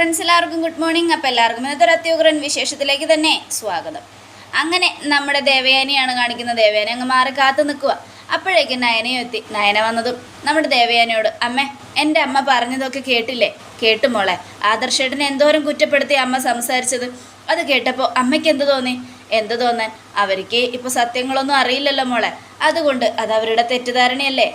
Friends എല്ലാവർക്കും good morning. അപ്പോൾ എല്ലാവർക്കും ഇന്നത്തെ ഒരു അത്യുഗ്രൻ വിശേഷത്തിലേക്ക് തന്നെ സ്വാഗതം. അങ്ങനെ നമ്മുടെ ദേവയാനിയാണ് കാണിക്കുന്നത്. ദേവയാനി അങ്ങ് മാറി കാത്തു നിൽക്കുക അപ്പോഴേക്കും നയനയും എത്തി. നയന വന്നതും നമ്മുടെ ദേവയാനിയോട് അമ്മേ എന്റെ അമ്മ പറഞ്ഞതൊക്കെ കേട്ടില്ലേ? കേട്ടു മോളെ. ആദർശേട്ടനെ എന്തോരം കുറ്റപ്പെടുത്തി അമ്മ സംസാരിച്ചത്? അത് കേട്ടപ്പോൾ അമ്മയ്ക്ക് എന്ത് തോന്നി? എന്ത് തോന്നാൻ? അവർക്ക് ഇപ്പോൾ സത്യങ്ങളൊന്നും അറിയില്ലല്ലോ മോളെ. അതുകൊണ്ട് അത് അവരുടെ തെറ്റിദ്ധാരണയല്ലേ?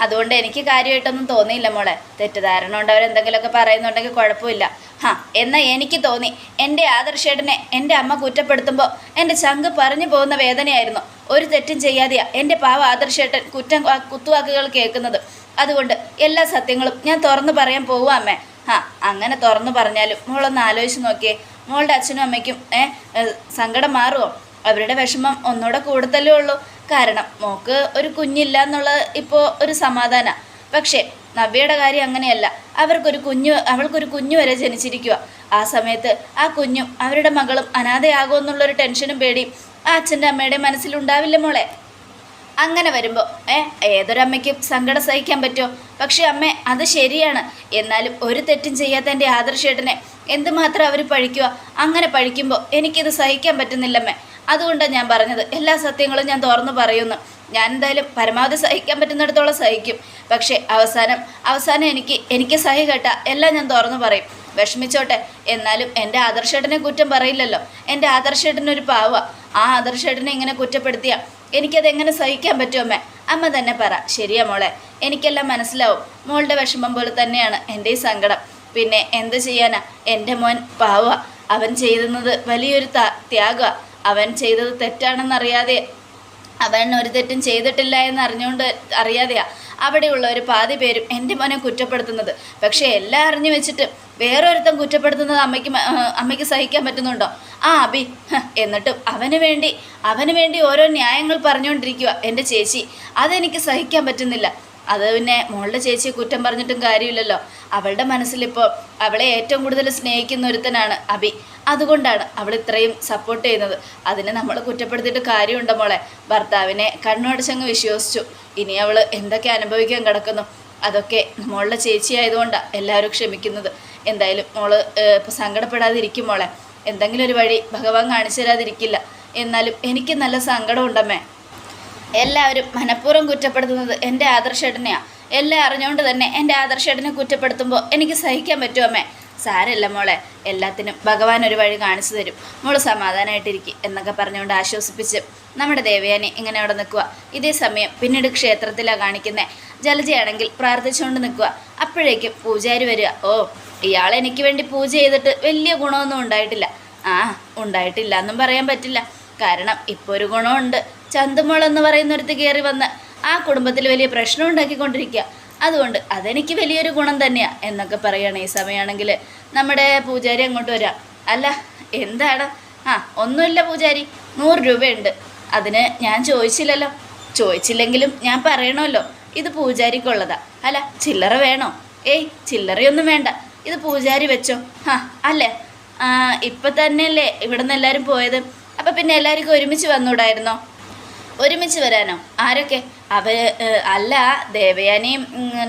അതുകൊണ്ട് എനിക്ക് കാര്യമായിട്ടൊന്നും തോന്നിയില്ല മോളെ. തെറ്റിദ്ധാരണ ഉണ്ട് അവരെന്തെങ്കിലുമൊക്കെ പറയുന്നുണ്ടെങ്കിൽ കുഴപ്പമില്ല. ഹാ എന്നാൽ എനിക്ക് തോന്നി. എന്റെ ആദർശേട്ടനെ എന്റെ അമ്മ കുറ്റപ്പെടുത്തുമ്പോൾ എന്റെ ചങ്ക് പറഞ്ഞു പോകുന്ന വേദനയായിരുന്നു. ഒരു തെറ്റും ചെയ്യാതെയാ എന്റെ പാവ ആദർശേട്ടൻ കുറ്റം കുത്തുവാക്കുകൾ കേൾക്കുന്നത്. അതുകൊണ്ട് എല്ലാ സത്യങ്ങളും ഞാൻ തുറന്നു പറയാൻ പോവാ അമ്മേ. ഹാ അങ്ങനെ തുറന്നു പറഞ്ഞാലും മോളൊന്ന് ആലോചിച്ച് നോക്കിയേ. മോളുടെ അച്ഛനും അമ്മയ്ക്കും ഏഹ് സങ്കടം മാറുമോ അവരുടെ വിഷമം ഒന്നുകൂടെ കൂടുതലേ ഉള്ളൂ. കാരണം മോക്ക് ഒരു കുഞ്ഞില്ല എന്നുള്ളത് ഇപ്പോൾ ഒരു സമാധാന. പക്ഷേ നവ്യയുടെ കാര്യം അങ്ങനെയല്ല. അവർക്കൊരു കുഞ്ഞു അവൾക്കൊരു കുഞ്ഞു വരെ ജനിച്ചിരിക്കുക ആ സമയത്ത് ആ കുഞ്ഞും അവരുടെ മകളും അനാഥയാകുമോ എന്നുള്ളൊരു ടെൻഷനും പേടിയും ആ അച്ഛന്റെ അമ്മയുടെ മനസ്സിലുണ്ടാവില്ല മോളെ. അങ്ങനെ വരുമ്പോൾ ഏ ഏതൊരമ്മയ്ക്കും സങ്കടം സഹിക്കാൻ പറ്റുമോ പക്ഷെ അമ്മ അത് ശരിയാണ്. എന്നാലും ഒരു തെറ്റും ചെയ്യാത്ത എന്റെ ആദർശേട്ടനെ എന്തുമാത്രം അവർ പഴിക്കുക അങ്ങനെ പഴിക്കുമ്പോൾ എനിക്കിത് സഹിക്കാൻ പറ്റുന്നില്ലമ്മേ. അതുകൊണ്ടാണ് ഞാൻ പറഞ്ഞത്. എല്ലാ സത്യങ്ങളും ഞാൻ തുറന്നു പറയുന്നു. ഞാൻ എന്തായാലും പരമാവധി സഹിക്കാൻ പറ്റുന്നിടത്തോളം സഹിക്കും. പക്ഷേ അവസാനം അവസാനം എനിക്ക് എനിക്ക് സഹി കേട്ട എല്ലാം ഞാൻ തുറന്നു പറയും. വിഷമിച്ചോട്ടെ. എന്നാലും എന്റെ ആദർശേട്ടനെ കുറ്റം പറയില്ലല്ലോ. എന്റെ ആദർശേട്ടനൊരു പാവ. ആ ആദർശേട്ടനെ ഇങ്ങനെ കുറ്റപ്പെടുത്തിയ? എനിക്കതെങ്ങനെ സഹിക്കാൻ പറ്റും അമ്മേ? തന്നെ പറ. ശരിയാ മോളെ. എനിക്കെല്ലാം മനസ്സിലാവും. മോളുടെ വിഷമം പോലെ തന്നെയാണ് എന്റെ ഈ സങ്കടം. പിന്നെ എന്ത് ചെയ്യാനാ? എന്റെ മോൻ പാവ. അവൻ ചെയ്യുന്നത് വലിയൊരു ത്യാഗ. അവൻ ചെയ്തത് തെറ്റാണെന്നറിയാതെ അവൻ ഒരു തെറ്റും ചെയ്തിട്ടില്ല എന്ന് അറിഞ്ഞുകൊണ്ട് അറിയാതെയാ അവിടെയുള്ള ഒരു പാതി പേരും എന്റെ മോനെ കുറ്റപ്പെടുത്തുന്നത്. പക്ഷേ എല്ലാം അറിഞ്ഞു വെച്ചിട്ട് വേറൊരുത്തൻ കുറ്റപ്പെടുത്തുന്നത് അമ്മയ്ക്ക് അമ്മയ്ക്ക് സഹിക്കാൻ പറ്റുന്നുണ്ടോ? ആ അബി എന്നിട്ടും അവന് വേണ്ടി അവന് വേണ്ടി ഓരോ ന്യായങ്ങൾ പറഞ്ഞുകൊണ്ടിരിക്കുക എന്റെ ചേച്ചി. അതെനിക്ക് സഹിക്കാൻ പറ്റുന്നില്ല. അത് പിന്നെ മോളുടെ ചേച്ചിയെ കുറ്റം പറഞ്ഞിട്ടും കാര്യമില്ലല്ലോ. അവളുടെ മനസ്സിലിപ്പോൾ അവളെ ഏറ്റവും കൂടുതൽ സ്നേഹിക്കുന്ന ഒരുത്തനാണ് അബി. അതുകൊണ്ടാണ് അവൾ ഇത്രയും സപ്പോർട്ട് ചെയ്യുന്നത്. അതിനെ നമ്മൾ കുറ്റപ്പെടുത്തിയിട്ട് കാര്യമുണ്ടോ മോളെ? ഭർത്താവിനെ കണ്ണടച്ചങ്ങ് വിശ്വസിച്ചു. ഇനി അവൾ എന്തൊക്കെ അനുഭവിക്കാൻ കിടക്കുന്നു? അതൊക്കെ മോളുടെ ചേച്ചി ആയതുകൊണ്ടാണ് എല്ലാവരും ക്ഷമിക്കുന്നത്. എന്തായാലും മോൾ ഇപ്പോൾ സങ്കടപ്പെടാതിരിക്കും മോളെ. എന്തെങ്കിലും ഒരു വഴി ഭഗവാൻ കാണിച്ചു തരാതിരിക്കില്ല. എന്നാലും എനിക്ക് നല്ല സങ്കടമുണ്ടമ്മേ. എല്ലാവരും മനഃപൂർവം കുറ്റപ്പെടുത്തുന്നത് എന്റെ ആദർശേട്ടനെയാണ് എല്ലാം അറിഞ്ഞുകൊണ്ട് തന്നെ എന്റെ ആദർശേട്ടനെ കുറ്റപ്പെടുത്തുമ്പോൾ എനിക്ക് സഹിക്കാൻ പറ്റുമോ അമ്മേ. സാരല്ല മോളെ എല്ലാത്തിനും ഭഗവാൻ ഒരു വഴി കാണിച്ചു തരും. മോൾ സമാധാനമായിട്ടിരിക്കും എന്നൊക്കെ പറഞ്ഞുകൊണ്ട് ആശ്വസിപ്പിച്ച് നമ്മുടെ ദേവയാനി ഇങ്ങനെ അവിടെ നിൽക്കുക ഇതേ സമയം പിന്നീട് ക്ഷേത്രത്തിലാണ് കാണിക്കുന്നത് ജലജയാണെങ്കിൽ പ്രാർത്ഥിച്ചുകൊണ്ട് നിൽക്കുക അപ്പോഴേക്കും പൂജാരി വരിക. ഓ ഇയാൾ എനിക്ക് വേണ്ടി പൂജ ചെയ്തിട്ട് വലിയ ഗുണമൊന്നും ഉണ്ടായിട്ടില്ല. ആ ഉണ്ടായിട്ടില്ല എന്നും പറയാൻ പറ്റില്ല. കാരണം ഇപ്പോൾ ഒരു ഗുണമുണ്ട്. ചന്തുമോൾ എന്ന് പറയുന്നൊരുത്ത് കയറി വന്ന് ആ കുടുംബത്തിൽ വലിയ പ്രശ്നം ഉണ്ടാക്കിക്കൊണ്ടിരിക്കുക. അതുകൊണ്ട് അതെനിക്ക് വലിയൊരു ഗുണം തന്നെയാണ് എന്നൊക്കെ പറയുകയാണ് ഈ സമയമാണെങ്കിൽ നമ്മുടെ പൂജാരി അങ്ങോട്ട് വരാം. അല്ല എന്താണ് ആ ഒന്നുമില്ല പൂജാരി. നൂറ് രൂപയുണ്ട്. അതിന് ഞാൻ ചോദിച്ചില്ലല്ലോ. ചോദിച്ചില്ലെങ്കിലും ഞാൻ പറയണമല്ലോ. ഇത് പൂജാരിക്കുള്ളതാ. അല്ല ചില്ലറ വേണോ? ഏയ് ചില്ലറയൊന്നും വേണ്ട. ഇത് പൂജാരി വെച്ചോ. ആ അല്ലേ? ഇപ്പം തന്നെയല്ലേ ഇവിടെ നിന്ന് എല്ലാവരും പോയത്? അപ്പം പിന്നെ എല്ലാവർക്കും ഒരുമിച്ച് വന്നൂടായിരുന്നോ? ഒരുമിച്ച് വരാനോ? ആരൊക്കെ? അവർ അല്ല ദേവയാനിയും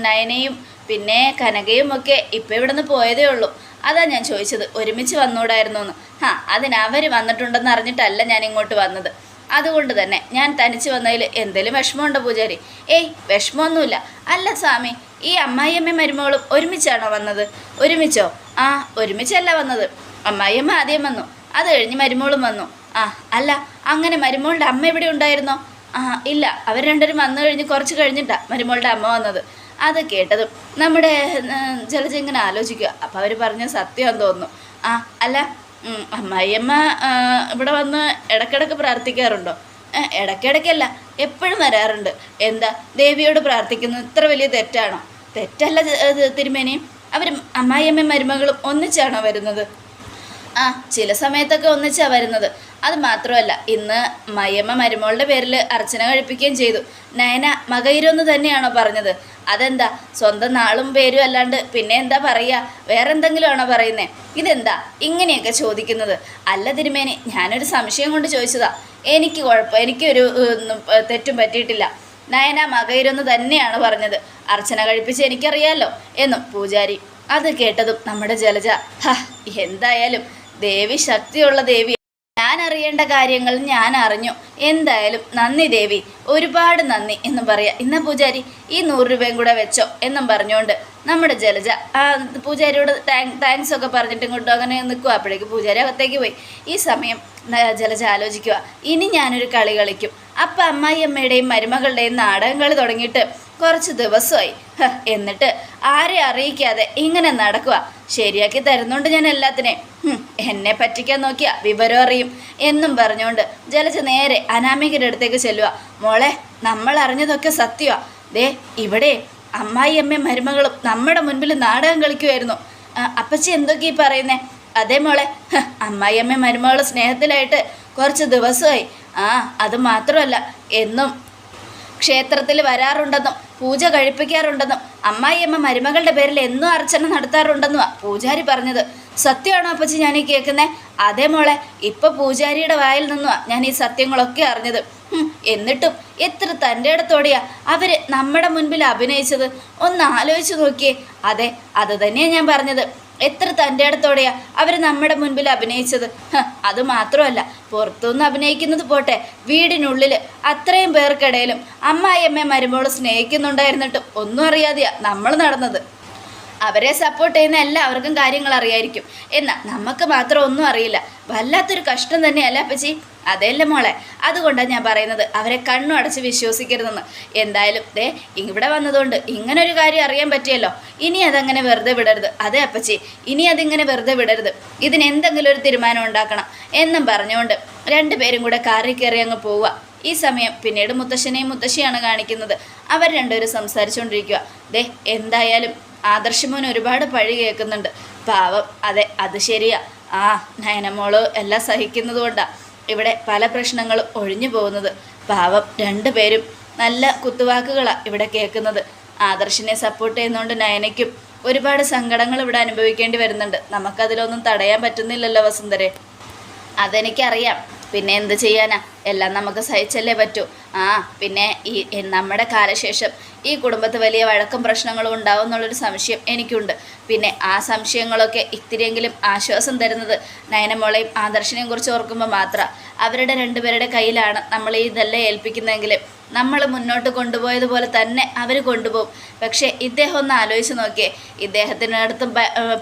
നയനയും പിന്നെ കനകയും ഒക്കെ ഇപ്പം ഇവിടെ നിന്ന് പോയതേ ഉള്ളൂ. അതാ ഞാൻ ചോദിച്ചത്. ഒരുമിച്ച് വന്നൂടായിരുന്നു എന്ന് ആ അതിന് അവർ വന്നിട്ടുണ്ടെന്ന് അറിഞ്ഞിട്ടല്ല ഞാൻ ഇങ്ങോട്ട് വന്നത്. അതുകൊണ്ട് തന്നെ ഞാൻ തനിച്ച് വന്നതിൽ എന്തേലും വിഷമമുണ്ടോ പൂജാരി? ഏയ് വിഷമമൊന്നുമില്ല. അല്ല സ്വാമി ഈ അമ്മായിയമ്മയും മരുമകളും ഒരുമിച്ചാണോ വന്നത്? ഒരുമിച്ചോ? ആ ഒരുമിച്ചല്ല വന്നത്. അമ്മായിയമ്മ ആദ്യം വന്നു. അത് കഴിഞ്ഞ് മരുമോളും വന്നു. ആ അല്ല അങ്ങനെ മരുമോളുടെ അമ്മ ഇവിടെ ഉണ്ടായിരുന്നോ? ആ ഇല്ല. അവർ രണ്ടുപേരും വന്നു കഴിഞ്ഞ് കുറച്ച് കഴിഞ്ഞിട്ടാ മരുമോളുടെ അമ്മ വന്നത്. അത് കേട്ടതും നമ്മുടെ ജലജ ഇങ്ങനെ ആലോചിക്കുക. അപ്പോൾ അവർ പറഞ്ഞ സത്യമാണെന്ന് തോന്നുന്നു. ആ അല്ല അമ്മായിയമ്മ ഇവിടെ വന്ന് ഇടക്കിടക്ക് പ്രാർത്ഥിക്കാറുണ്ടോ? ഇടയ്ക്കിടയ്ക്കല്ല എപ്പോഴും വരാറുണ്ട്. എന്താ ദേവിയോട് പ്രാർത്ഥിക്കുന്നത് ഇത്ര വലിയ തെറ്റാണോ? തെറ്റല്ല തിരുമേനിയും അവർ അമ്മായിയമ്മയും മരുമകളും ഒന്നിച്ചാണോ വരുന്നത്? ആ ചില സമയത്തൊക്കെ ഒന്നിച്ചാണ് വരുന്നത്. അത് മാത്രമല്ല ഇന്ന് മയമ്മ മരുമോളുടെ പേരിൽ അർച്ചന കഴിപ്പിക്കുകയും ചെയ്തു. നയന മകയിരൊന്ന് തന്നെയാണോ പറഞ്ഞത്? അതെന്താ? സ്വന്തം നാളും പേരും അല്ലാണ്ട് പിന്നെ എന്താ പറയുക? വേറെ എന്തെങ്കിലും ആണോ പറയുന്നേ? ഇതെന്താ? ഇങ്ങനെയൊക്കെ ചോദിക്കുന്നത്. അല്ല തിരുമേനി ഞാനൊരു സംശയം കൊണ്ട് ചോദിച്ചതാ. എനിക്ക് കുഴപ്പം എനിക്കൊരു തെറ്റും പറ്റിയിട്ടില്ല. നയന മകയിരൊന്ന് തന്നെയാണ് പറഞ്ഞത്? അർച്ചന കഴിപ്പിച്ച് എനിക്കറിയാലോ? എന്നും പൂജാരി അത് കേട്ടതും നമ്മുടെ ജലജ ഹ എന്തായാലും ദേവി ശക്തിയുള്ള ദേവി അറിയേണ്ട കാര്യങ്ങൾ ഞാൻ അറിഞ്ഞു. എന്തായാലും നന്ദി ദേവി. ഒരുപാട് നന്ദി എന്നും പറയാം. ഇന്ന പൂജാരി ഈ നൂറ് രൂപയും കൂടെ വെച്ചോ എന്നും പറഞ്ഞുകൊണ്ട് നമ്മുടെ ജലജ. ആ പൂജാരിയോട് താങ്ക്സ് ഒക്കെ പറഞ്ഞിട്ട് ഇങ്ങോട്ടും അങ്ങനെ നിൽക്കുക അപ്പോഴേക്ക് പൂജാരി അകത്തേക്ക് പോയി. ഈ സമയം ജലജ ആലോചിക്കുക ഇനി ഞാനൊരു കളി കളിക്കും. അപ്പം അമ്മായി അമ്മയുടെയും മരുമകളുടെയും നാടകങ്ങൾ തുടങ്ങിയിട്ട് കുറച്ച് ദിവസമായി. എന്നിട്ട് ആരെ അറിയിക്കാതെ ഇങ്ങനെ നടക്കുക ശരിയാക്കി തരുന്നുണ്ട് ഞാൻ എല്ലാത്തിനെയും. എന്നെ പറ്റിക്കാൻ നോക്കിയാ വിവരം അറിയും. എന്നും പറഞ്ഞുകൊണ്ട് ജലജ നേരെ അനാമികയുടെ അടുത്തേക്ക് ചെല്ലുക മോളെ നമ്മൾ അറിഞ്ഞതൊക്കെ സത്യമാ ദേ ഇവിടെ അമ്മായി അമ്മായിയമ്മയും മരുമകളും നമ്മുടെ മുൻപിൽ നാടകം കളിക്കുമായിരുന്നു അപ്പച്ചി എന്തൊക്കെ ഈ പറയുന്നേ? അതേ മോളെ അമ്മായി അമ്മായിയമ്മയും മരുമകളും സ്നേഹത്തിലായിട്ട് കുറച്ച് ദിവസമായി. ആ അത് മാത്രമല്ല എന്നും ക്ഷേത്രത്തിൽ വരാറുണ്ടെന്നും പൂജ കഴിപ്പിക്കാറുണ്ടെന്നും അമ്മായിയമ്മ മരുമകളുടെ പേരിൽ എന്നും അർച്ചന നടത്താറുണ്ടെന്നും പൂജാരി പറഞ്ഞത്. സത്യമാണോ അപ്പച്ചി ഞാൻ ഈ കേൾക്കുന്നത് അതേ മോളെ ഇപ്പൊ പൂജാരിയുടെ വായിൽ നിന്നുവാ ഞാൻ ഈ സത്യങ്ങളൊക്കെ അറിഞ്ഞത്. എന്നിട്ടും എത്ര തന്റെ ഇടത്തോടെയാ അവർ നമ്മുടെ മുൻപിൽ അഭിനയിച്ചത്? ഒന്ന് ആലോചിച്ച് നോക്കിയേ. അതെ അത് തന്നെയാ ഞാൻ പറഞ്ഞത്. എത്ര തന്റെ അടുത്തോടെയാ അവർ നമ്മുടെ മുൻപിൽ അഭിനയിച്ചത്? അത് മാത്രമല്ല പുറത്തുനിന്ന് അഭിനയിക്കുന്നത് പോട്ടെ വീടിനുള്ളിൽ അത്രയും പേർക്കിടയിലും അമ്മായിയമ്മയെ മരുമോൾ സ്നേഹിക്കുന്നുണ്ടായിരുന്നിട്ടും ഒന്നും അറിയാതെയാ നമ്മൾ നടന്നത്. അവരെ സപ്പോർട്ട് ചെയ്യുന്ന എല്ലാവർക്കും കാര്യങ്ങൾ അറിയായിരിക്കും. എന്നാൽ നമുക്ക് മാത്രം ഒന്നും അറിയില്ല. വല്ലാത്തൊരു കഷ്ടം തന്നെയല്ല അപ്പച്ചി? അതല്ല മോളെ. അതുകൊണ്ടാണ് ഞാൻ പറയുന്നത്. അവരെ കണ്ണു അടച്ച് വിശ്വസിക്കരുതെന്ന്. എന്തായാലും ദേ ഇവിടെ വന്നതുകൊണ്ട് ഇങ്ങനൊരു കാര്യം അറിയാൻ പറ്റിയല്ലോ. ഇനി അതങ്ങനെ വെറുതെ വിടരുത്. അതെ അപ്പച്ചി ഇനി അതിങ്ങനെ വെറുതെ വിടരുത്. ഇതിന് എന്തെങ്കിലും ഒരു തീരുമാനം ഉണ്ടാക്കണം എന്നും പറഞ്ഞുകൊണ്ട് രണ്ടുപേരും കൂടെ കാറിൽ കയറി അങ്ങ് പോവുക. ഈ സമയം പിന്നീട് മുത്തശ്ശനെയും മുത്തശ്ശിയാണ് കാണിക്കുന്നത്. അവർ രണ്ടുപേരും സംസാരിച്ചുകൊണ്ടിരിക്കുക. ദേ എന്തായാലും ആദർശമോൻ ഒരുപാട് പഴി കേൾക്കുന്നുണ്ട്. പാവം. അതെ അത് ശരിയാ. ആ നയനമോൾ എല്ലാം സഹിക്കുന്നത് കൊണ്ടാണ് ഇവിടെ പല പ്രശ്നങ്ങളും ഒഴിഞ്ഞു പോകുന്നത്. പാവം രണ്ടുപേരും നല്ല കുത്തുവാക്കുകളാണ് ഇവിടെ കേൾക്കുന്നത്. ആദർശിനെ സപ്പോർട്ട് ചെയ്യുന്നതുകൊണ്ട് നയനയ്ക്കും ഒരുപാട് സങ്കടങ്ങൾ ഇവിടെ അനുഭവിക്കേണ്ടി വരുന്നുണ്ട്. നമുക്കതിലൊന്നും തടയാൻ പറ്റുന്നില്ലല്ലോ വസുന്ധരെ. അതെനിക്കറിയാം. പിന്നെ എന്ത് ചെയ്യാനാ? എല്ലാം നമുക്ക് സഹിച്ചല്ലേ പറ്റൂ. ആ പിന്നെ ഈ നമ്മുടെ കാലശേഷം ഈ കുടുംബത്ത് വലിയ വഴക്കും പ്രശ്നങ്ങളും ഉണ്ടാവും എന്നുള്ളൊരു സംശയം എനിക്കുണ്ട്. പിന്നെ ആ സംശയങ്ങളൊക്കെ ഇത്തിരിയെങ്കിലും ആശ്വാസം തരുന്നത് നയനമോളെയും ആദർശനെയും കുറിച്ച് ഓർക്കുമ്പോൾ മാത്രം. അവരുടെ രണ്ടുപേരുടെ കയ്യിലാണ് നമ്മൾ ഇതെല്ലാം ഏൽപ്പിക്കുന്നതെങ്കിൽ നമ്മൾ മുന്നോട്ട് കൊണ്ടുപോയതുപോലെ തന്നെ അവർ കൊണ്ടുപോകും. പക്ഷേ ഇദ്ദേഹം ഒന്ന് ആലോചിച്ച് നോക്കിയേ. ഇദ്ദേഹത്തിനടുത്ത്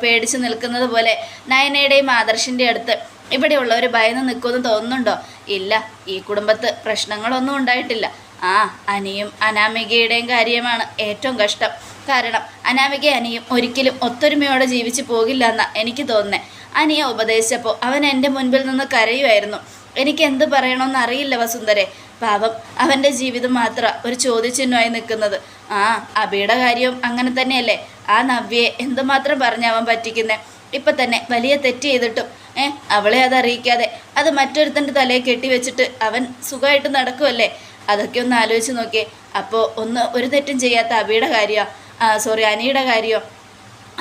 പേടിച്ച് നിൽക്കുന്നത് പോലെ നയനയുടെയും ആദർശിന്റെ അടുത്ത് ഇവിടെയുള്ളവർ ഭയന്ന് നിൽക്കുമെന്ന് തോന്നുന്നുണ്ടോ? ഇല്ല ഈ കുടുംബത്ത് പ്രശ്നങ്ങളൊന്നും ഉണ്ടായിട്ടില്ല. ആ അനിയും അനാമികയുടെയും കാര്യമാണ് ഏറ്റവും കഷ്ടം. കാരണം അനാമിക അനിയും ഒരിക്കലും ഒത്തൊരുമയോടെ ജീവിച്ചു പോകില്ല എന്നാ എനിക്ക് തോന്നുന്നേ. അനിയെ ഉപദേശിച്ചപ്പോൾ അവൻ എന്റെ മുൻപിൽ നിന്ന് കരയുമായിരുന്നു. എനിക്ക് എന്ത് പറയണമെന്ന് അറിയില്ല വസുന്ധരെ. പാപം അവന്റെ ജീവിതം മാത്രം ഒരു ചോദ്യചിഹ്നമായി നിൽക്കുന്നത്. ആ അബിയുടെ കാര്യവും അങ്ങനെ തന്നെയല്ലേ? ആ നവ്യയെ എന്തുമാത്രം പറഞ്ഞ് അവൻ പറ്റിക്കുന്നേ? ഇപ്പം തന്നെ വലിയ തെറ്റ് ചെയ്തിട്ടും ഏ അവളെ അത് അറിയിക്കാതെ. അത് മറ്റൊരുത്തന്റെ തലയെ കെട്ടിവെച്ചിട്ട് അവൻ സുഖമായിട്ട് നടക്കുമല്ലേ അതൊക്കെ ഒന്ന് ആലോചിച്ച് നോക്കിയേ. അപ്പോൾ ഒന്ന് ഒരു തെറ്റും ചെയ്യാത്ത അബിയുടെ കാര്യമോ സോറി അനിയുടെ കാര്യമോ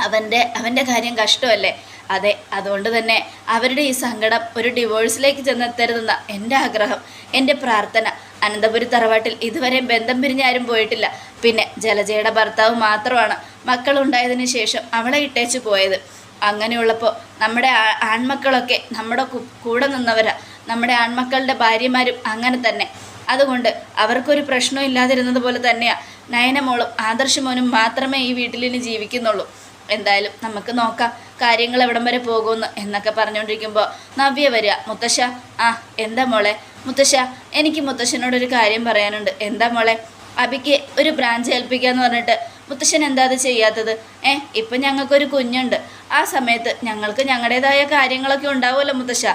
അവന്റെ അവന്റെ കാര്യം കഷ്ടമല്ലേ? അതെ അതുകൊണ്ട് തന്നെ അവരുടെ ഈ സങ്കടം ഒരു ഡിവോഴ്സിലേക്ക് ചെന്നെത്തരുതെന്ന എന്റെ ആഗ്രഹം എന്റെ പ്രാർത്ഥന. അനന്തപുരി തറവാട്ടിൽ ഇതുവരെ ബന്ധം പിരിഞ്ഞ് ആരും പോയിട്ടില്ല. പിന്നെ ജലജയുടെ ഭർത്താവ് മാത്രമാണ് മക്കളുണ്ടായതിനു ശേഷം അവളെ ഇട്ടേച്ചു പോയത്. അങ്ങനെയുള്ളപ്പോൾ നമ്മുടെ ആൺമക്കളൊക്കെ നമ്മുടെ കൂടെ നിന്നവരാ. നമ്മുടെ ആൺമക്കളുടെ ഭാര്യമാരും അങ്ങനെ തന്നെ. അതുകൊണ്ട് അവർക്കൊരു പ്രശ്നവും ഇല്ലാതിരുന്നത് പോലെ തന്നെയാണ് നയനമോളും ആദർശമോനും മാത്രമേ ഈ വീട്ടിൽ ഇനി ജീവിക്കുന്നുള്ളൂ. എന്തായാലും നമുക്ക് നോക്കാം കാര്യങ്ങൾ എവിടം വരെ പോകുമെന്ന് എന്നൊക്കെ പറഞ്ഞുകൊണ്ടിരിക്കുമ്പോൾ നവ്യ വരിക മുത്തശ്ശ ആ എന്താ മോളെ? മുത്തശ്ശ എനിക്ക് മുത്തശ്ശനോടൊരു കാര്യം പറയാനുണ്ട്. എന്താ മോളെ? അബിക്ക് ഒരു ബ്രാഞ്ച് ഏൽപ്പിക്കാന്ന് പറഞ്ഞിട്ട് മുത്തശ്ശൻ എന്താ അത് ചെയ്യാത്തത്? ഏ ഇപ്പം ഞങ്ങൾക്കൊരു കുഞ്ഞുണ്ട്. ആ സമയത്ത് ഞങ്ങൾക്ക് ഞങ്ങളുടേതായ കാര്യങ്ങളൊക്കെ ഉണ്ടാവുമല്ലോ മുത്തശ്ശ.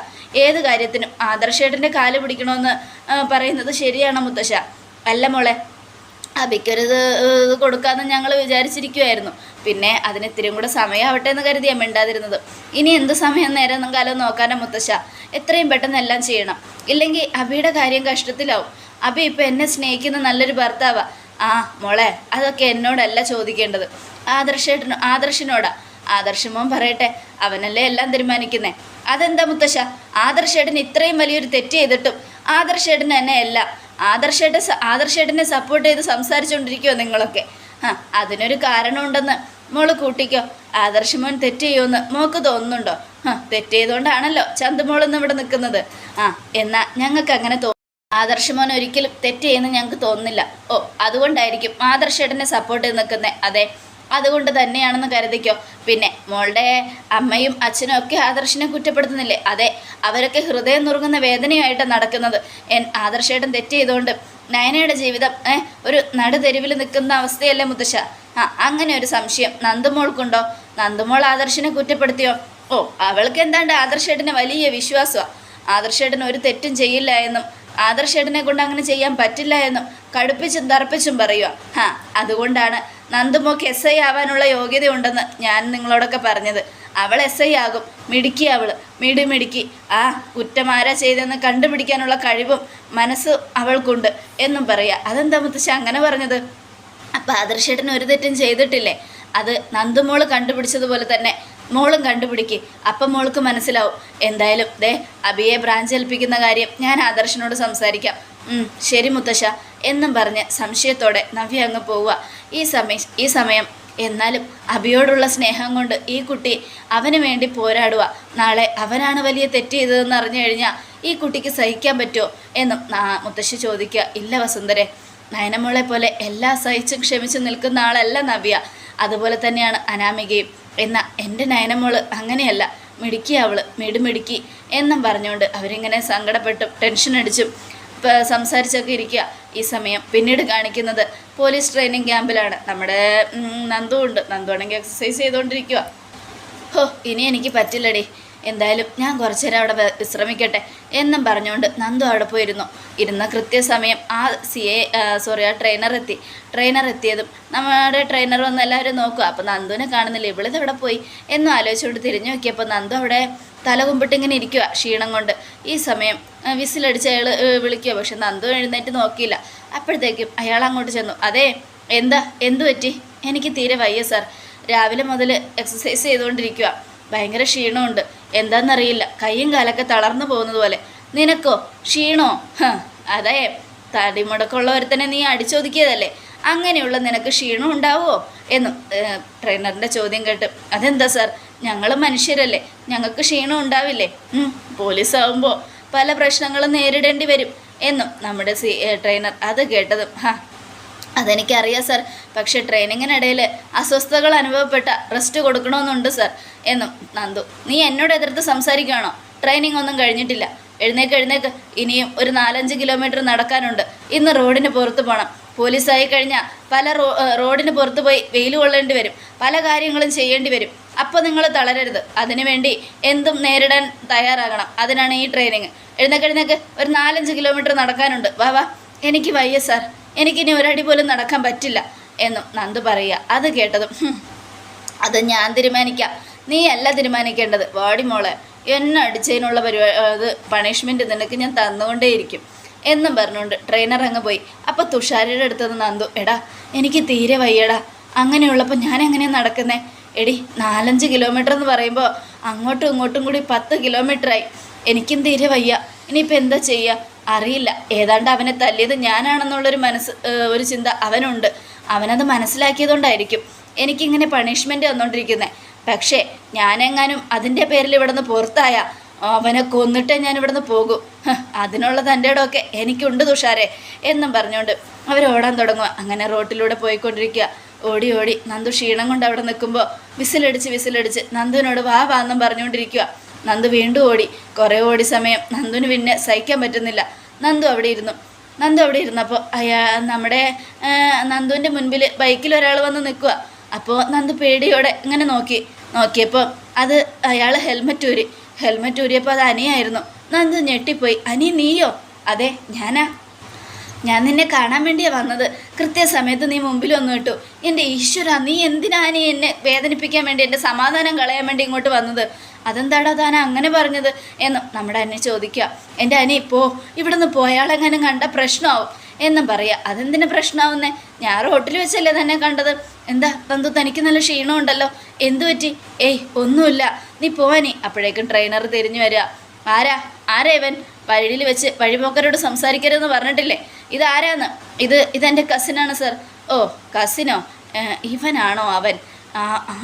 ഏത് കാര്യത്തിനും ആദർശേട്ടന്റെ കാൽ പിടിക്കണമെന്ന് പറയുന്നത് ശരിയാണോ മുത്തശ്ശ. അല്ല മോളെ അബിക്കൊരിത് കൊടുക്കാമെന്ന് ഞങ്ങൾ വിചാരിച്ചിരിക്കുമായിരുന്നു പിന്നെ അതിന് ഇത്തിരിയും കൂടെ സമയമാവട്ടെ എന്ന് കരുതിയാൽ മിണ്ടാതിരുന്നത്. ഇനി എന്ത് സമയം നേരം കാലം നോക്കാനോ മുത്തശ്ശ. എത്രയും പെട്ടെന്ന് എല്ലാം ചെയ്യണം. ഇല്ലെങ്കിൽ അബിയുടെ കാര്യം കഷ്ടത്തിലാവും. അബി ഇപ്പം എന്നെ സ്നേഹിക്കുന്ന നല്ലൊരു ഭർത്താവാ. ആ മോളെ അതൊക്കെ എന്നോടല്ല ചോദിക്കേണ്ടത്. ആദർശേട്ടനോ ആദർശനോടാ. ആദർശമോൻ പറയട്ടെ അവനല്ലേ എല്ലാം തീരുമാനിക്കുന്നേ. അതെന്താ മുത്തശ്ശ? ആദർശേട്ടൻ ഇത്രയും വലിയൊരു തെറ്റ് ചെയ്തിട്ടും ആദർശേട്ടൻ തന്നെ എല്ലാം ആദർശേട്ടൻ ആദർശേട്ടനെ സപ്പോർട്ട് ചെയ്ത് സംസാരിച്ചുകൊണ്ടിരിക്കുമോ നിങ്ങളൊക്കെ. ആ അതിനൊരു കാരണമുണ്ടെന്ന് മോൾ കൂട്ടിക്കോ. ആദർശമോൻ തെറ്റ് ചെയ്യുമെന്ന് മോക്ക് തോന്നുന്നുണ്ടോ? ആ തെറ്റ് ചെയ്തുകൊണ്ടാണല്ലോ ചന്തുമോളെന്ന് ഇവിടെ നിൽക്കുന്നത്. ആ എന്നാ ഞങ്ങൾക്ക് അങ്ങനെ തോന്നുന്നു. ആദർശമോൻ ഒരിക്കലും തെറ്റ് ഞങ്ങൾക്ക് തോന്നുന്നില്ല. ഓ അതുകൊണ്ടായിരിക്കും ആദർശേട്ടനെ സപ്പോർട്ട് ചെയ്ത് നിൽക്കുന്നത് അതെ അതുകൊണ്ട് തന്നെയാണെന്ന് കരുതിക്കോ. പിന്നെ മോളുടെ അമ്മയും അച്ഛനും ഒക്കെ ആദർശിനെ കുറ്റപ്പെടുത്തുന്നില്ലേ? അതെ അവരൊക്കെ ഹൃദയം നുറുങ്ങുന്ന വേദനയായിട്ട് നടക്കുന്നത്. എൻ ആദർശേട്ടൻ തെറ്റ് ചെയ്തുകൊണ്ട് നയനയുടെ ജീവിതം ഒരു നടുതെരുവിൽ നിൽക്കുന്ന അവസ്ഥയല്ലേ മുത്തശ്ശ? ആ അങ്ങനെ ഒരു സംശയം നന്ദുമോൾക്കുണ്ടോ? നന്ദുമോൾ ആദർശിനെ കുറ്റപ്പെടുത്തിയോ? ഓ അവൾക്ക് എന്താണ്ട് ആദർശേട്ടന് വലിയ വിശ്വാസമാണ് ആദർശേട്ടൻ ഒരു തെറ്റും ചെയ്യില്ല എന്നും ആദർശേട്ടനെ കൊണ്ട് അങ്ങനെ ചെയ്യാൻ പറ്റില്ല എന്നും കടുപ്പിച്ചും തറപ്പിച്ചും പറയുക ഹാ അതുകൊണ്ടാണ് നന്ദുമോക്ക് എസ് ഐ ആവാനുള്ള യോഗ്യതയുണ്ടെന്ന് ഞാൻ നിങ്ങളോടൊക്കെ പറഞ്ഞത്. അവൾ എസ് ഐ ആകും. മിടുക്കി അവൾ മിടി മിടുക്കി. ആ കുറ്റം ആരാ ചെയ്തെന്ന് കണ്ടുപിടിക്കാനുള്ള കഴിവും മനസ്സ് അവൾക്കുണ്ട് എന്നും പറയുക അതെന്താ മുത്തശ്ശ അങ്ങനെ പറഞ്ഞത്? അപ്പം ആദർശേട്ടൻ ഒരു തെറ്റും ചെയ്തിട്ടില്ലേ? അത് നന്ദുമോൾ കണ്ടുപിടിച്ചതുപോലെ തന്നെ മോളും കണ്ടുപിടിക്ക്. അപ്പം മോൾക്ക് മനസ്സിലാവും. എന്തായാലും ദേ അബിയെ ബ്രാഞ്ച് ഏൽപ്പിക്കുന്ന കാര്യം ഞാൻ ആദർശനോട് സംസാരിക്കാം. ശരി മുത്തശ്ശ. എന്നും പറഞ്ഞ് സംശയത്തോടെ നവ്യ അങ്ങ് പോവുക. ഈ സമയ ഈ സമയം എന്നാലും അബിയോടുള്ള സ്നേഹം കൊണ്ട് ഈ കുട്ടി അവന് വേണ്ടി പോരാടുക. നാളെ അവനാണ് വലിയ തെറ്റ് ചെയ്തതെന്ന് അറിഞ്ഞു കഴിഞ്ഞാൽ ഈ കുട്ടിക്ക് സഹിക്കാൻ പറ്റുമോ എന്നും മുത്തശ്ശി ചോദിക്കുക. ഇല്ല വസുന്ധരെ നയനമോളെ പോലെ എല്ലാം സഹിച്ചും ക്ഷമിച്ചും നിൽക്കുന്ന ആളല്ല നവ്യ. അതുപോലെ തന്നെയാണ് അനാമികയും. എന്നാൽ എന്റെ നയനമോൾ അങ്ങനെയല്ല. മിടുക്കി അവൾ. മിടുമിടുക്കി എന്നും പറഞ്ഞുകൊണ്ട് അവരിങ്ങനെ സങ്കടപ്പെട്ടും ടെൻഷൻ അടിച്ചും സംസാരിച്ചൊക്കെ ഇരിക്കുക ഈ സമയം. പിന്നീട് കാണിക്കുന്നത് പോലീസ് ട്രെയിനിങ് ക്യാമ്പിലാണ് നമ്മുടെ നന്ദു ഉണ്ട്. നന്ദു ആണെങ്കിൽ എക്സസൈസ് ചെയ്തുകൊണ്ടിരിക്കുക ഹോ ഇനി എനിക്ക് പറ്റില്ലടി. എന്തായാലും ഞാൻ കുറച്ചു നേരം അവിടെ വിശ്രമിക്കട്ടെ എന്നും പറഞ്ഞുകൊണ്ട് നന്ദു അവിടെ പോയിരുന്നു. ഇരുന്ന കൃത്യസമയം ആ സി എ സോറി ആ ട്രെയിനർ എത്തി. ട്രെയിനർ എത്തിയതും നമ്മുടെ ട്രെയിനർ വന്ന് എല്ലാവരും നോക്കുക. അപ്പോൾ നന്ദുവിനെ കാണുന്നില്ല. ഇവളിത് എവിടെ പോയി? എന്നും ആലോചിച്ചുകൊണ്ട് തിരിഞ്ഞു നോക്കിയപ്പോൾ നന്ദു അവിടെ തല കുമ്പിട്ട് ഇങ്ങനെ ഇരിക്കുക ക്ഷീണം കൊണ്ട്. ഈ സമയം വിസിലടിച്ച് അയാൾ വിളിക്കുക പക്ഷെ നന്ദു എഴുന്നേറ്റ് നോക്കിയില്ല. അപ്പോഴത്തേക്കും അയാൾ അങ്ങോട്ട് ചെന്നു. അതെ എന്താ? എന്തു പറ്റി എനിക്ക് തീരെ വയ്യ സാർ രാവിലെ മുതൽ എക്സസൈസ് ചെയ്തുകൊണ്ടിരിക്കുക ഭയങ്കര ക്ഷീണമുണ്ട്. എന്താണെന്നറിയില്ല കൈയും കാലൊക്കെ തളർന്നു പോകുന്നത് പോലെ. നിനക്കോ? ക്ഷീണോ? അതെ. തടിമുടക്കമുള്ള ഒരുത്തനെ നീ അടിച്ചൊതുക്കിയതല്ലേ? അങ്ങനെയുള്ള നിനക്ക് ക്ഷീണം ഉണ്ടാവുമോ എന്ന് ട്രെയിനറിന്റെ ചോദ്യം കേട്ട്. അതെന്താ സാർ? ഞങ്ങൾ മനുഷ്യരല്ലേ. ഞങ്ങൾക്ക് ക്ഷീണം ഉണ്ടാവില്ലേ? പോലീസാവുമ്പോൾ പല പ്രശ്നങ്ങളും നേരിടേണ്ടി വരും. എന്നും നമ്മുടെ സി ട്രെയിനർ അത് കേട്ടതും ഹാ അതെനിക്കറിയാം സർ പക്ഷേ ട്രെയിനിങ്ങിനിടയിൽ അസ്വസ്ഥതകൾ അനുഭവപ്പെട്ട റെസ്റ്റ് കൊടുക്കണമെന്നുണ്ട് സർ എന്നും നന്ദു നീ എന്നോട് എതിർത്ത് സംസാരിക്കുകയാണോ? ട്രെയിനിങ് ഒന്നും കഴിഞ്ഞിട്ടില്ല. എഴുന്നേക്ക് എഴുന്നേക്ക്. ഇനിയും ഒരു നാലഞ്ച് കിലോമീറ്റർ നടക്കാനുണ്ട്. ഇന്ന് റോഡിന് പുറത്ത് പോകണം പോലീസായി കഴിഞ്ഞാൽ പല റോഡിന് പുറത്ത് പോയി വെയിൽ കൊള്ളേണ്ടി വരും. പല കാര്യങ്ങളും ചെയ്യേണ്ടി വരും. അപ്പോൾ നിങ്ങൾ തളരരുത്. അതിനുവേണ്ടി എന്തും നേരിടാൻ തയ്യാറാകണം. അതിനാണ് ഈ ട്രെയിനിങ് എഴുന്നേക്ക് എഴുന്നേക്ക്. ഒരു നാലഞ്ച് കിലോമീറ്റർ നടക്കാനുണ്ട്. വാ വാ. എനിക്ക് വയ്യ സാർ എനിക്കിനി ഒരടി പോലും നടക്കാൻ പറ്റില്ല എന്നും നന്ദു പറയുക. അത് കേട്ടതും അത് ഞാൻ തീരുമാനിക്കാം. നീ അല്ല തീരുമാനിക്കേണ്ടത്. വാടി മോളെ എന്നെ അടിച്ചതിനുള്ള പരിപാടി അത് പണിഷ്മെന്റ് നിനക്ക് ഞാൻ തന്നുകൊണ്ടേയിരിക്കും എന്നും പറഞ്ഞുകൊണ്ട് ട്രെയിനർ അങ്ങ് പോയി. അപ്പോൾ തുഷാരിയുടെ അടുത്തത് നന്ദു എടാ എനിക്ക് തീരെ വയ്യടാ. അങ്ങനെയുള്ളപ്പോൾ ഞാൻ എങ്ങനെയാണ് നടക്കുന്നേ? എടി നാലഞ്ച് കിലോമീറ്റർ എന്ന് പറയുമ്പോൾ അങ്ങോട്ടും ഇങ്ങോട്ടും കൂടി പത്ത് കിലോമീറ്ററായി എനിക്കും തീരെ വയ്യ. ഇനിയിപ്പോൾ എന്താ ചെയ്യുക അറിയില്ല. ഏതാണ്ട് അവനെ തല്ലിയത് ഞാനാണെന്നുള്ളൊരു മനസ്സ് ഒരു ചിന്ത അവനുണ്ട്. അവനത് മനസ്സിലാക്കിയതുകൊണ്ടായിരിക്കും എനിക്കിങ്ങനെ പണിഷ്മെന്റ് തന്നുകൊണ്ടിരിക്കുന്നത് പക്ഷേ ഞാനെങ്ങാനും അതിന്റെ പേരിൽ ഇവിടുന്ന് പുറത്തായ അവനെ കൊന്നിട്ടേ ഞാൻ ഇവിടുന്ന് പോകൂ അതിനുള്ള തന്റെ ഇടമൊക്കെ എനിക്കുണ്ട് തുഷാരെ എന്നും പറഞ്ഞുകൊണ്ട് അവർ ഓടാൻ തുടങ്ങുക അങ്ങനെ റോട്ടിലൂടെ പോയിക്കൊണ്ടിരിക്കുക ഓടി ഓടി നന്ദു ക്ഷീണം കൊണ്ട് അവിടെ നിൽക്കുമ്പോൾ വിസിലടിച്ച് വിസിലടിച്ച് നന്ദുവിനോട് വാ വാ എന്നും പറഞ്ഞുകൊണ്ടിരിക്കുക നന്ദു വീണ്ടും ഓടി. കുറേ ഓടി സമയം നന്ദുവിന് പിന്നെ സഹിക്കാൻ പറ്റുന്നില്ല. നന്ദു അവിടെ ഇരുന്നു. നന്ദു അവിടെ ഇരുന്നപ്പോൾ അയാ നമ്മുടെ നന്ദുവിന്റെ മുൻപിൽ ബൈക്കിൽ ഒരാൾ വന്ന് നിൽക്കുക അപ്പോൾ നന്ദു പേടിയോടെ ഇങ്ങനെ നോക്കി. നോക്കിയപ്പോൾ അത് അയാൾ ഹെൽമെറ്റ് ഊരി. ഹെൽമെറ്റ് ഊരിയപ്പോൾ അത് അനിയായിരുന്നു. നന്ദു ഞെട്ടിപ്പോയി. അനി നീയോ? അതെ ഞാനാ. ഞാൻ നിന്നെ കാണാൻ വേണ്ടിയാ വന്നത്. കൃത്യസമയത്ത് നീ മുമ്പിൽ വന്നു കിട്ടു എന്റെ ഈശ്വര നീ എന്തിനാ നീ എന്നെ വേദനിപ്പിക്കാൻ വേണ്ടി എന്റെ സമാധാനം കളയാൻ വേണ്ടി ഇങ്ങോട്ട് വന്നത്? അതെന്താടാ താൻ അങ്ങനെ പറഞ്ഞത് എന്ന് നമ്മുടെ അനി ചോദിക്കുക. എന്റെ അനി പോ ഇവിടുന്ന് പോയാളെങ്ങനെ കണ്ട പ്രശ്നമാവും? എന്നും പറയുക. അതെന്തിനു പ്രശ്നമാവുന്നേ? ഞാൻ റോട്ടിൽ വെച്ചല്ലേ തന്നെ കണ്ടത്. എന്താ തന്തു തനിക്ക് നല്ല ക്ഷീണമുണ്ടല്ലോ എന്തു പറ്റി? ഏയ് ഒന്നുമില്ല. നീ പോവാനി അപ്പോഴേക്കും ട്രെയിനർ തിരിഞ്ഞു വരിക. ആരാ? ആരാ ഇവൻ? വഴിയിൽ വെച്ച് വഴിപോക്കരോട് സംസാരിക്കരുതെന്ന് പറഞ്ഞിട്ടില്ലേ? ഇതാരാന്ന് ഇത് ഇതെന്റെ കസിനാണ് സർ ഓ കസിനോ ഇവനാണോ അവൻ?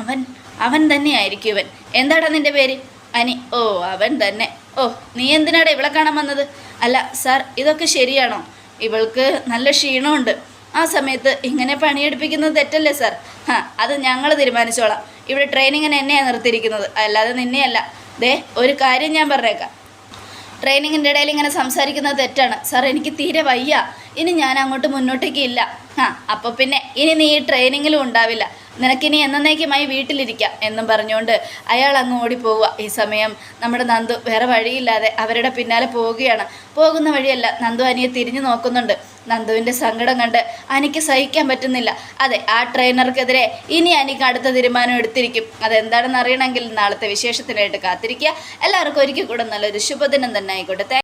അവൻ അവൻ തന്നെയായിരിക്കും ഇവൻ. എന്താടാ നിന്റെ പേര്? അനി ഓ അവൻ തന്നെ. ഓ നീ എന്തിനാടാ ഇവളെ കാണാൻ വന്നത്? അല്ല സാർ ഇതൊക്കെ ശരിയാണോ? ഇവൾക്ക് നല്ല ക്ഷീണമുണ്ട്. ആ സമയത്ത് ഇങ്ങനെ പണിയെടുപ്പിക്കുന്നത് തെറ്റല്ലേ സാർ? ആ അത് ഞങ്ങൾ തീരുമാനിച്ചോളാം. ഇവിടെ ട്രെയിനിങ്ങിന് എന്നെയാണ് നിർത്തിയിരിക്കുന്നത്. അല്ലാതെ നിന്നെയല്ല. ദേ ഒരു കാര്യം ഞാൻ പറഞ്ഞേക്കാം. ട്രെയിനിങ്ങിന്റെ ഇടയിൽ ഇങ്ങനെ സംസാരിക്കുന്നത് തെറ്റാണ്. സാർ എനിക്ക് തീരെ വയ്യ. ഇനി ഞാൻ അങ്ങോട്ട് മുന്നോട്ടേക്ക് ഇല്ല. ആ അപ്പോൾ പിന്നെ ഇനി നീ ഈ ട്രെയിനിങ്ങിലും ഉണ്ടാവില്ല. നിനക്കിനി എന്നേക്കുമായി വീട്ടിലിരിക്കാം എന്നും പറഞ്ഞുകൊണ്ട് അയാൾ അങ്ങ് ഓടിപ്പോവുക. ഈ സമയം നമ്മുടെ നന്ദു വേറെ വഴിയില്ലാതെ അവരുടെ പിന്നാലെ പോവുകയാണ്. പോകുന്ന വഴിയല്ല നന്ദു അനിയെ തിരിഞ്ഞു നോക്കുന്നുണ്ട്. നന്ദുവിന്റെ സങ്കടം കണ്ട് അനിക്ക് സഹിക്കാൻ പറ്റുന്നില്ല. അതെ ആ ട്രെയിനർക്കെതിരെ ഇനി അനിക്ക് അടുത്ത തീരുമാനം എടുത്തിരിക്കും. അതെന്താണെന്ന് അറിയണമെങ്കിൽ നാളത്തെ വിശേഷത്തിനായിട്ട് കാത്തിരിക്കുക. എല്ലാവർക്കും ഒരിക്കൽ കൂടെ നല്ലൊരു ശുഭദിനം തന്നെ ആയിക്കോട്ടെ.